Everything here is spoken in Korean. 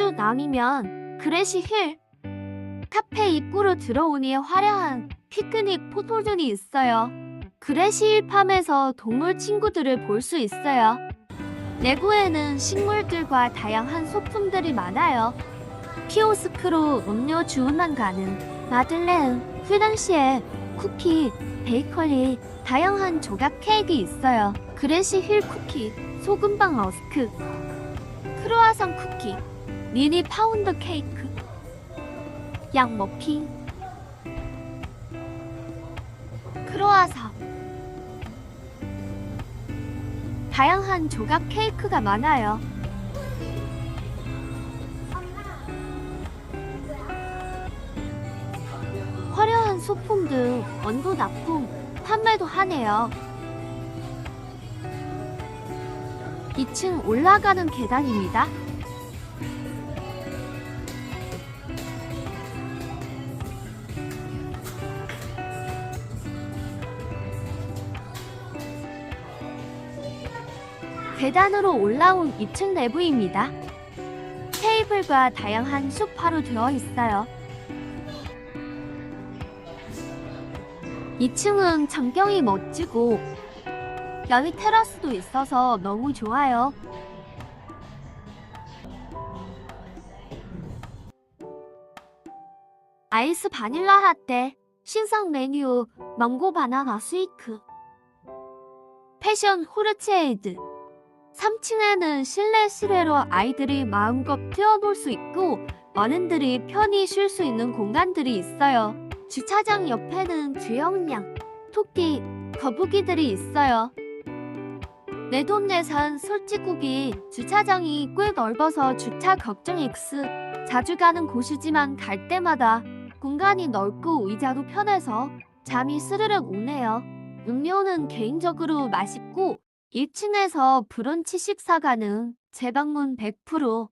쭉 나뉘면 그레시 힐 카페 입구로 들어오니 화려한 피크닉 포토존이 있어요. 그레시 힐 팜에서 동물 친구들을 볼 수 있어요. 내부에는 식물들과 다양한 소품들이 많아요. 키오스크로 음료 주문만 가능. 마들렌, 휘낭시에 쿠키, 베이커리, 다양한 조각 케이크 있어요. 그레시 힐 쿠키, 소금빵 러스크, 크로아상 쿠키, 미니 파운드 케이크, 양 머핀, 크로아상. 다양한 조각 케이크가 많아요. 화려한 소품 등 원두 납품 판매도 하네요. 2층 올라가는 계단입니다. 계단으로 올라온 2층 내부입니다. 테이블과 다양한 소파로 되어 있어요. 2층은 전경이 멋지고 야외 테라스도 있어서 너무 좋아요. 아이스 바닐라 라떼, 신상 메뉴, 망고 바나나 스위크, 패션 호르체이드. 3층에는 실내 실외로 아이들이 마음껏 뛰어놀 수 있고 어른들이 편히 쉴 수 있는 공간들이 있어요. 주차장 옆에는 주영양, 토끼, 거북이들이 있어요. 내돈내산 솔직구기 주차장이 꽤 넓어서 주차 걱정 X 자주 가는 곳이지만 갈 때마다 공간이 넓고 의자도 편해서 잠이 스르륵 오네요. 음료는 개인적으로 맛있고 1층에서 브런치 식사 가능 재방문 100%